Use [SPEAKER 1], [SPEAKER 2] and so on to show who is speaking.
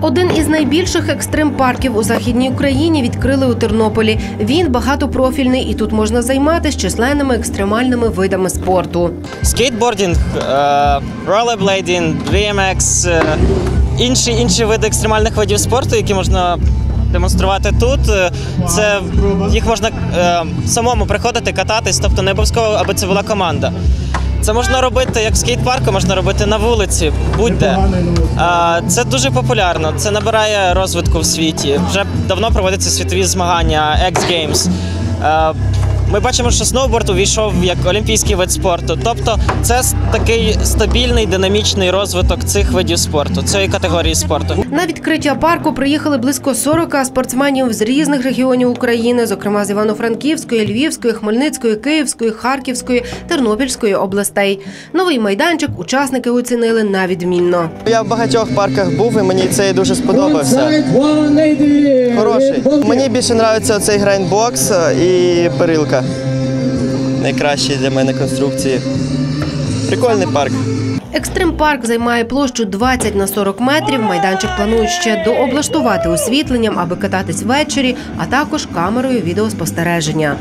[SPEAKER 1] Один із найбільших екстрим-парків у західній Україні відкрили у Тернополі. Він багатопрофільний і тут можна займатися численними екстремальними видами спорту.
[SPEAKER 2] Скейтбордінг, е, ролерблейдінг, BMX, е, інші, інші види екстремальних видів спорту, які можна демонструвати тут. е, Це їх можна самому приходити, кататись, тобто не обов'язково, аби це була команда. Це можна робити як в скейт-парку, можна робити на вулиці, будь-де. Це дуже популярно, це набирає розвитку в світі. Вже давно проводяться світові змагання X Games. Е, Ми бачимо, що сноуборд увійшов як олімпійський вид спорту. Тобто, це такий стабільний динамічний розвиток цих видів спорту, цієї категорії спорту.
[SPEAKER 1] На відкриття парку приїхали близько 40 спортсменів з різних регіонів України, зокрема з Івано-Франківської, Львівської, Хмельницької, Київської, Харківської, Тернопільської областей. Новий майданчик учасники оцінили на відмінно.
[SPEAKER 3] Я в багатьох парках був і мені цей дуже сподобався. Хороший. Мені більше подобається цей грайндбокс і перилка. Найкращі для мене конструкції. Прикольний парк.
[SPEAKER 1] Екстрим-парк займає площу 20 на 40 метрів. Майданчик планують ще дооблаштувати освітленням, аби кататись ввечері, а також камерою відеоспостереження.